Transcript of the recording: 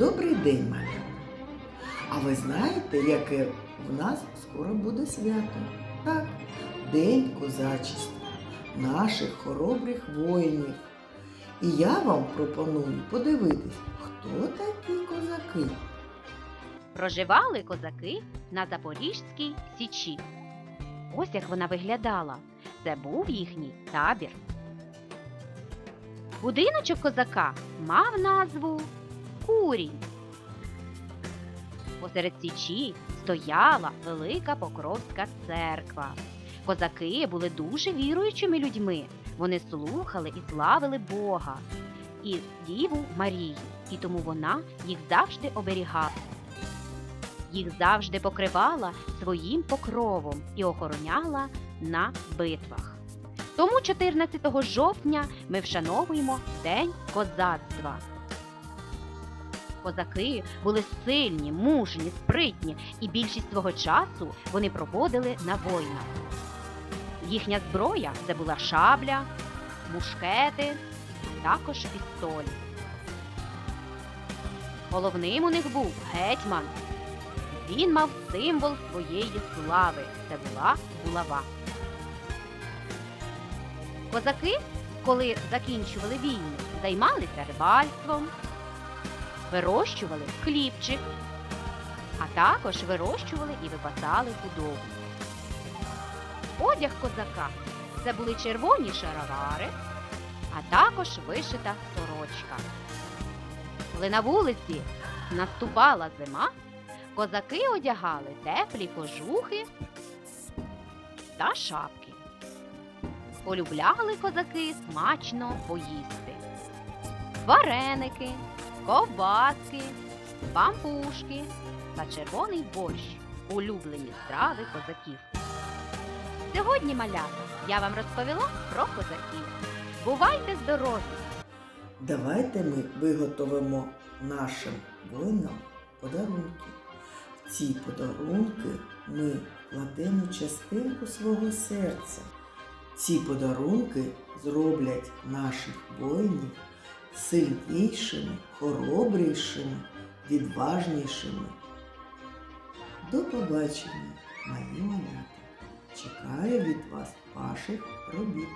Добрий день, малята! А ви знаєте, яке в нас скоро буде свято? Так, День козачества, наших хоробрих воїнів. І я вам пропоную подивитись, хто такі козаки. Проживали козаки на Запорізькій січі. Ось як вона виглядала. Це був їхній табір. Будиночок козака мав назву Курінь. Посеред січі стояла велика Покровська церква. Козаки були дуже віруючими людьми. Вони слухали і славили Бога і Діву Марію, і тому вона їх завжди оберігала. Їх завжди покривала своїм покровом і охороняла на битвах. Тому 14 жовтня ми вшановуємо День козацтва. Козаки були сильні, мужні, спритні, і більшість свого часу вони проводили на войнах. Їхня зброя це була шабля, мушкети, також пістолі. Головним у них був гетьман. Він мав символ своєї слави це була булава. Козаки, коли закінчували війну, займалися рибальством, вирощували хлібчик, а також вирощували і випасали худобу. Одяг козака це були червоні шаровари, а також вишита сорочка. Коли на вулиці наступала зима, козаки одягали теплі кожухи та шапки. Полюбляли козаки смачно поїсти. Вареники, ковбаски, пампушки та червоний борщ улюблені страви козаків. Сьогодні, малята, я вам розповіла про козаків. Бувайте здорові! Давайте ми виготовимо нашим воїнам подарунки. В ці подарунки ми кладемо частинку свого серця. Ці подарунки зроблять наших воїнів сильнішими, хоробрішими, відважнішими. До побачення, мої малята! Чекаю від вас ваших робіт.